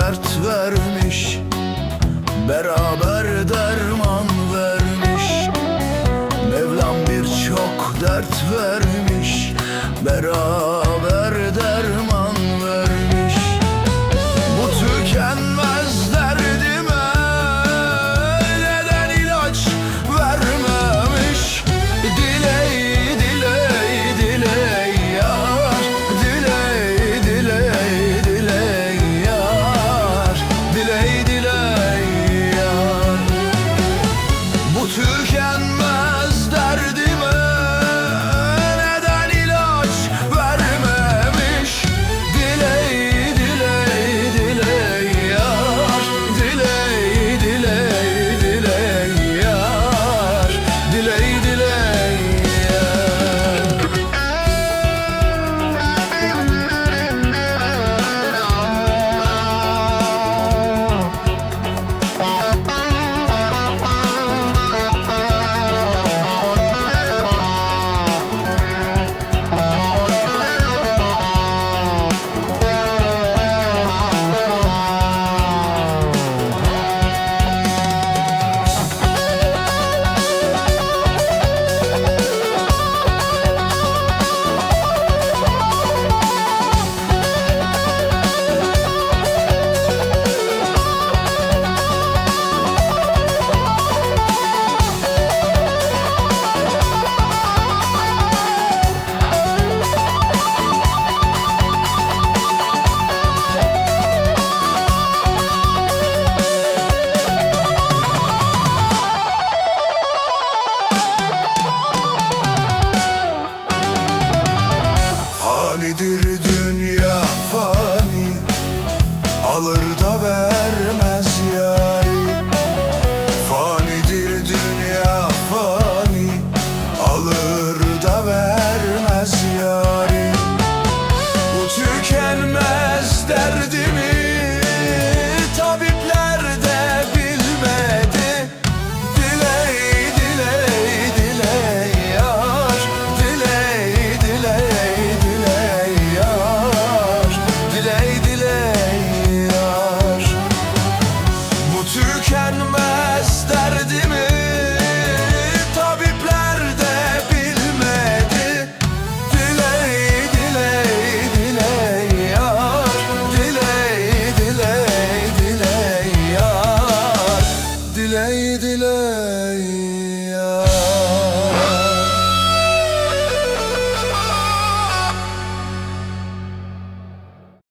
dert vermiş Beraber derman vermiş. Mevlam birçok dert vermiş Beraber Kaydırdı